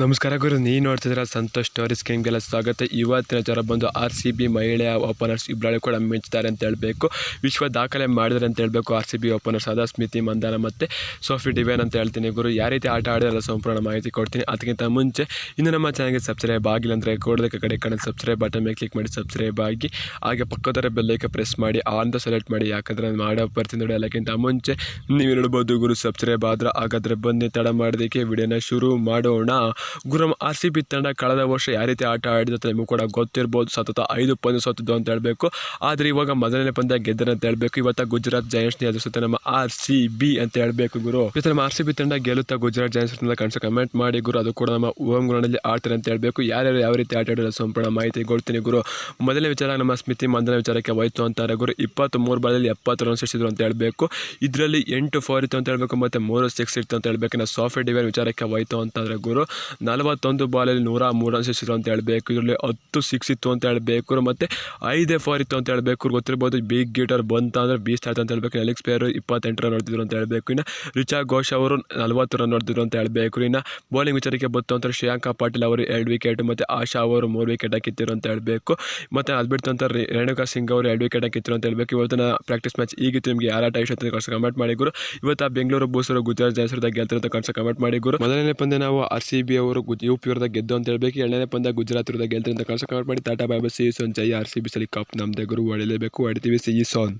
ನಮಸ್ಕಾರ ಗುರು ನೀ ನೋಡ್ತಿದ್ರೆ ಸಂತೋಷ್ ಸ್ಟೋರಿ ಸ್ಕೀಮ್ಗೆಲ್ಲ ಸ್ವಾಗತ. ಇವತ್ತಿನ ಜ್ವರ ಬಂದು ಆರ್ ಸಿ ಬಿ ಮಹಿಳೆಯ ಓಪನರ್ಸ್ ಇಬ್ಬರಲ್ಲಿ ಕೂಡ ಮಿಂಚ್ತಾರೆ ಅಂತ ಹೇಳಬೇಕು. ವಿಶ್ವ ದಾಖಲೆ ಮಾಡಿದ್ದಾರೆ ಅಂತ ಹೇಳಬೇಕು ಆರ್ ಸಿ ಬಿ ಓಪನರ್ಸ್ ಆದ ಸ್ಮಿತಿ ಮಂದಾನ ಮತ್ತು ಸೋಫಿ ಡಿವೇನ್ ಅಂತ ಹೇಳ್ತೀನಿ ಗುರು. ಯಾವ ರೀತಿ ಆಟ ಆಡಿದ್ರೆ ಸಂಪೂರ್ಣ ಮಾಹಿತಿ ಕೊಡ್ತೀನಿ. ಅದಕ್ಕಿಂತ ಮುಂಚೆ ಇನ್ನು ನಮ್ಮ ಚಾನಲ್ಗೆ ಸಬ್ಸ್ಕ್ರೈಬ್ ಆಗಿಲ್ಲ ಅಂದರೆ ಕೂಡಲೇ ಕಡೆ ಕಡೆ ಸಬ್ಸ್ಕ್ರೈಬ್ ಬಟನ್ ಮೇಲೆ ಕ್ಲಿಕ್ ಮಾಡಿ ಸಬ್ಸ್ಕ್ರೈಬ್ ಆಗಿ, ಹಾಗೆ ಪಕ್ಕದರ ಬೆಲ್ಲೈಕೆ ಪ್ರೆಸ್ ಮಾಡಿ ಅಂತ ಸೆಲೆಕ್ಟ್ ಮಾಡಿ. ಯಾಕಂದರೆ ನಾನು ಮಾಡೋ ಬರ್ತೀನಿ ನೋಡಿ. ಅದಕ್ಕಿಂತ ಮುಂಚೆ ನೀವು ಹೇಳ್ಬೋದು ಗುರು ಸಬ್ಸ್ಕ್ರೈಬ್ ಆದ್ರೆ ಹಾಗಾದರೆ ಬನ್ನಿ, ತಡ ಮಾಡೋದಕ್ಕೆ ವಿಡಿಯೋನ ಶುರು ಮಾಡೋಣ. ಗುರು ಆರ್ ಸಿ ಬಿ ತಂಡ ಕಳೆದ ವರ್ಷ ಯಾವ ರೀತಿ ಆಟ ಆಡಿದ ಅಂತ ನಿಮಗೂ ಕೂಡ ಗೊತ್ತಿರ್ಬೋದು. ಸತತ ಐದು ಪಂದ್ಯ ಸೋತಿದ್ದು ಅಂತ ಹೇಳಬೇಕು. ಆದರೆ ಇವಾಗ ಮೊದಲನೇ ಪಂದ್ಯ ಗೆದ್ದರೆ ಅಂತ ಹೇಳಬೇಕು. ಇವತ್ತು ಗುಜರಾತ್ ಜಯಂಟ್ಸ್ನಿ ಎದುರಿಸುತ್ತೆ ನಮ್ಮ ಆರ್ ಸಿ ಬಿ ಅಂತ ಹೇಳಬೇಕು ಗುರು. ಇವತ್ತು ನಮ್ಮ ಆರ್ ಸಿ ಬಿ ತಂಡ ಗೆಲ್ಲುತ್ತಾ ಗುಜರಾತ್ ಜಯಂಟ್ಸ್ ಅಂತ ಕಾಣಿಸೋ ಕಮೆಂಟ್ ಮಾಡಿ ಗುರು. ಅದು ಕೂಡ ನಮ್ಮ ಓಮ್ ಗ್ರೌಂಡಲ್ಲಿ ಆಡ್ತಾರೆ ಅಂತ ಹೇಳಬೇಕು. ಯಾರ್ಯಾರು ಯಾವ ರೀತಿ ಆಟ ಆಡಿರೋ ಸಂಪೂರ್ಣ ಮಾಹಿತಿ ಕೊಡ್ತೀನಿ ಗುರು. ಮೊದಲನೇ ವಿಚಾರ ನಮ್ಮ ಸ್ಮಿತಿ ಮಂದನ ವಿಚಾರಕ್ಕೆ ಹೋಯ್ತು ಅಂತಾರೆ ಗುರು. ಇಪ್ಪತ್ತ್ಮೂರು ಬಾಲಲ್ಲಿ ಎಪ್ಪತ್ತು ರನ್ ಎಷ್ಟಿದ್ರು ಅಂತ ಹೇಳಬೇಕು. ಇದರಲ್ಲಿ ಎಂಟು ಫೋರ್ ಇತ್ತು ಅಂತ ಹೇಳಬೇಕು. ಮತ್ತು ಮೂರು ಸಿಕ್ಸ್ ಇತ್ತು ಅಂತ ಹೇಳಬೇಕು. ಸಾಫ್ಟ್ ಡಿವೈನ್ ವಿಚಾರಕ್ಕೆ ಹೋಯ್ತು ಅಂತಂದರೆ ಗುರು. ನಲವತ್ತೊಂದು ಬಾಲಲ್ಲಿ ನೂರ ಮೂರು ರನ್ಸ್ ಎಷ್ಟಿದ್ರು ಅಂತ ಹೇಳಬೇಕು. ಇದರಲ್ಲಿ ಹತ್ತು ಸಿಕ್ಸ್ ಇತ್ತು ಅಂತ ಹೇಳಬೇಕು. ಮತ್ತು ಐದೇ ಫೋರ್ ಇತ್ತು ಅಂತ ಹೇಳಬೇಕು. ಗೊತ್ತಿರ್ಬೋದು ಬಿಗ್ ಗೀಟರ್ ಬಂತ ಅಂದರೆ ಬೀಸ್ಟ್ ಆಯ್ತು ಅಂತ ಹೇಳಬೇಕು. ಎಲೆಕ್ಸ್ ಪ್ಲೇಯರ್ ಇಪ್ಪತ್ತೆಂಟು ರನ್ ಹೊಡೆದಿದ್ರು ಅಂತ ಹೇಳಬೇಕು. ಇನ್ನು ರಿಚಾ ಘೋಷ್ ಅವರು ನಲವತ್ತು ರನ್ ಹೊಡೆದಿದ್ರು ಅಂತ ಹೇಳಬೇಕು. ಇನ್ನು ಬೌಲಿಂಗ್ ವಿಚಾರಕ್ಕೆ ಬಂತು ಅಂತ ಶ್ರೇಯಾಂಕ ಪಾಟೀಲ್ ಅವರು ಎರಡು ವಿಕೆಟ್ ಮತ್ತು ಆಶಾ ಅವರು ಮೂರು ವಿಕೆಟ್ ಹಾಕಿತ್ತಿರು ಅಂತ ಹೇಳಬೇಕು. ಮತ್ತು ಅದು ಬಿಟ್ಟು ಅಂತ ರೇಣುಕಾ ಸಿಂಗ್ ಅವರು ಎರಡು ವಿಕೆಟ್ ಹಾಕಿತ್ತಿರು ಅಂತ ಹೇಳಬೇಕು. ಇವತ್ತಿನ ಪ್ರಾಕ್ಟೀಸ್ ಮ್ಯಾಚ್ ಈಗಿತ್ತು. ನಿಮಗೆ ಯಾರ ಆಟ ಇಷ್ಟ ಕಳ್ಸಿ ಕಮೆಂಟ್ ಮಾಡಿ ಗುರು. ಇವತ್ತು ಬೆಂಗಳೂರು ಬೂಸರು ಗುಜರಾತ್ ಜಯಸರದ ಗೆಲ್ತಾರೆ ಅಂತ ಕಳ್ಸಿ ಕಮೆಂಟ್ ಮಾಡಿ ಗುರು. ಮೊದಲನೇ ಪಂದ್ಯ ನಾವು ಆರ್ ಸಿ ಬಿ ಅವರು ಗುಜ್ ಯು ಪಿ ಅವ್ರದ್ದು ಗೆದ್ದು ಅಂತ ಹೇಳಬೇಕು. ಎರಡನೇ ಪಂದ್ಯ ಗುಜರಾತ್ ಇರೋದ ಗೆಲ್ತಾರೆ ಅಂತ ಕಳ್ಸಿ ಕಮೆಂಟ್ ಮಾಡಿ. ಟಾಟಾ ಬಾಬಾ ಸಿ ಸೋನ್ ಜೈ ಆರ್ ಸಿ ಬಿ ಸಲಿ ಕಪ್. ನಮ್ಮದೇ ಗುರು ಹೊಡಿಲೇಬೇಕು ಹೊಡಿತೀವಿ ಸಿ ಸೋನ್